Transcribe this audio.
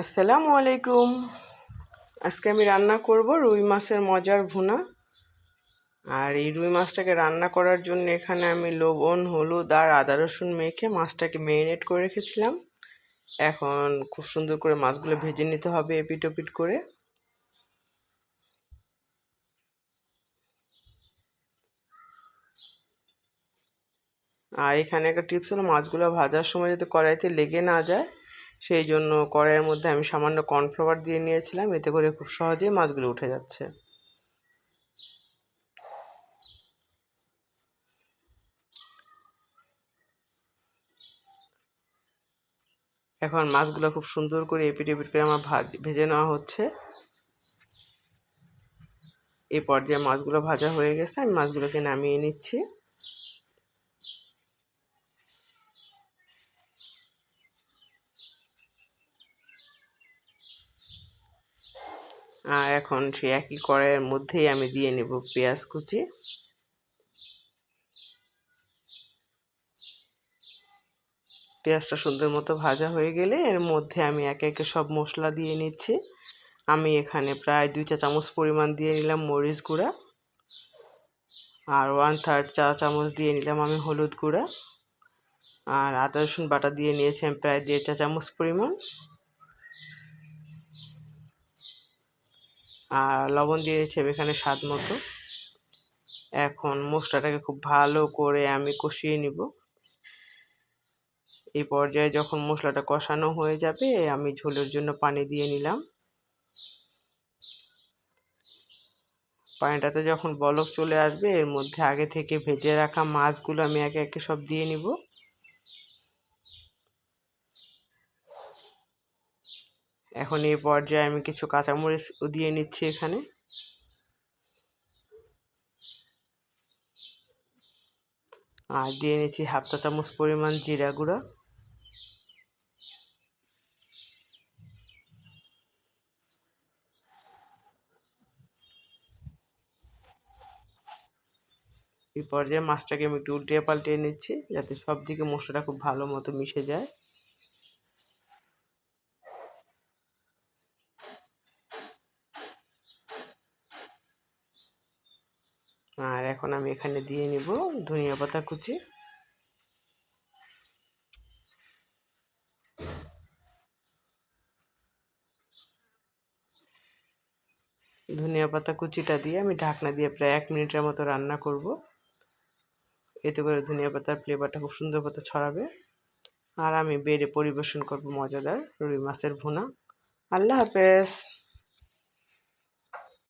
আসসালামু আলাইকুম। আজকে আমি রান্না করব রুই মাছের মজার ভুনা। আর এই রুই মাছটাকে রান্না করার জন্য এখানে আমি লবণ, হলুদ আর আদা রসুন মেখে মাছটাকে ম্যারিনেট করে রেখেছিলাম। এখন খুব সুন্দর করে মাছগুলো ভেজে নিতে হবে এপিট ওপিট করে। আর এখানে একটা টিপস হলো, মাছগুলো ভাজার সময় যাতে কড়াইতে লেগে না যায় সেই জন্য কড়াইয়ের মধ্যে আমি সামান্য কর্নফ্লাওয়ার দিয়ে নিয়েছিলাম। এতে করে খুব সহজেই মাছগুলো উঠে যাচ্ছে। এখন মাছগুলো খুব সুন্দর করে এপিট এপিট করে আমার ভেজে নেওয়া হচ্ছে। এই পর্যায়ে মাছগুলো ভাজা হয়ে গেছে। আমি মাছগুলোকে নামিয়ে নিচ্ছি। আর এখন সে একই কড়াইয়ের মধ্যেই আমি দিয়ে নেব পেঁয়াজ কুচি। পেঁয়াজটা সুন্দর মতো ভাজা হয়ে গেলে এর মধ্যে আমি একে একে সব মশলা দিয়ে নিচ্ছি। আমি এখানে প্রায় দুই চা চামচ পরিমাণ দিয়ে নিলাম মরিচ গুঁড়া আর ওয়ান থার্ড চা চামচ দিয়ে নিলাম আমি হলুদ গুঁড়া। আর আদা রসুন বাটা দিয়ে নিয়েছি আমি প্রায় দেড় চা চামচ পরিমাণ। আর লবণ দিয়ে দিচ্ছি এখানে স্বাদ মতো। এখন মশলাটাকে খুব ভালো করে আমি কষিয়ে নিব। এই পর্যায়ে যখন মশলাটা কষানো হয়ে যাবে, আমি ঝোলের জন্য পানি দিয়ে নিলাম। পানিটাতে যখন বলক চলে আসবে, এর মধ্যে আগে থেকে ভেজে রাখা মাছগুলো আমি একে একে সব দিয়ে নিব। এখন এই পর্যায়ে আমি কিছু কাঁচামরিচ দিয়ে নিচ্ছি এখানে। আর দিয়ে নিচ্ছি হাফ চা চামচ পরিমাণ জিরা গুঁড়া। এই পর্যায়ে মাছটাকে আমি একটু উল্টিয়ে পাল্টিয়ে নিচ্ছি যাতে সব দিকে মশলাটা খুব ভালো মতো মিশে যায়। আর এখন আমি এখানে দিয়ে নিব ধনিয়া পাতা কুচি। ধনিয়া পাতা কুচিটা দিয়ে আমি ঢাকনা দিয়ে প্রায় এক মিনিটের মতো রান্না করব। এতে করে ধনিয়া পাতার ফ্লেভারটা খুব সুন্দর মতো ছড়াবে। আর আমি বেড়ে পরিবেশন করব মজাদার রুই মাছের ভুনা। আল্লাহ হাফেজ।